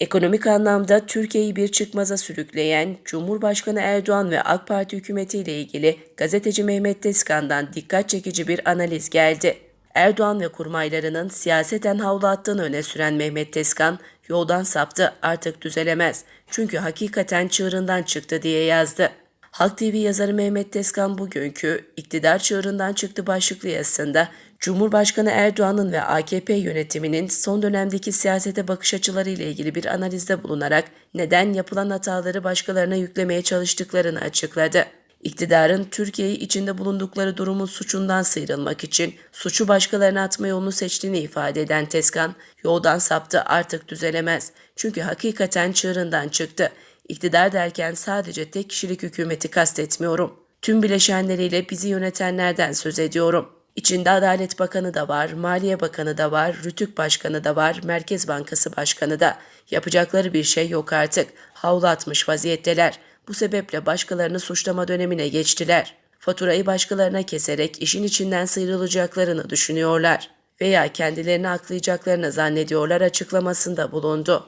Ekonomik anlamda Türkiye'yi bir çıkmaza sürükleyen Cumhurbaşkanı Erdoğan ve AK Parti hükümetiyle ilgili gazeteci Mehmet Tezkan'dan dikkat çekici bir analiz geldi. Erdoğan ve kurmaylarının siyaseten havlu attığını öne süren Mehmet Tezkan, yoldan saptı artık düzelemez çünkü hakikaten çığırından çıktı diye yazdı. Halk TV yazarı Mehmet Tezkan bugünkü iktidar çığırından çıktı başlıklı yazısında Cumhurbaşkanı Erdoğan'ın ve AKP yönetiminin son dönemdeki siyasete bakış açıları ile ilgili bir analizde bulunarak neden yapılan hataları başkalarına yüklemeye çalıştıklarını açıkladı. İktidarın Türkiye'yi içinde bulundukları durumun suçundan sıyrılmak için suçu başkalarına atma yolunu seçtiğini ifade eden Tezkan, yoldan saptı artık düzelemez. Çünkü hakikaten çığırından çıktı. İktidar derken sadece tek kişilik hükümeti kastetmiyorum. Tüm bileşenleriyle bizi yönetenlerden söz ediyorum. İçinde Adalet Bakanı da var, Maliye Bakanı da var, Rütük Başkanı da var, Merkez Bankası Başkanı da. Yapacakları bir şey yok artık. Havlu atmış vaziyetteler. Bu sebeple başkalarını suçlama dönemine geçtiler. Faturayı başkalarına keserek işin içinden sıyrılacaklarını düşünüyorlar veya kendilerini aklayacaklarını zannediyorlar açıklamasında bulundu.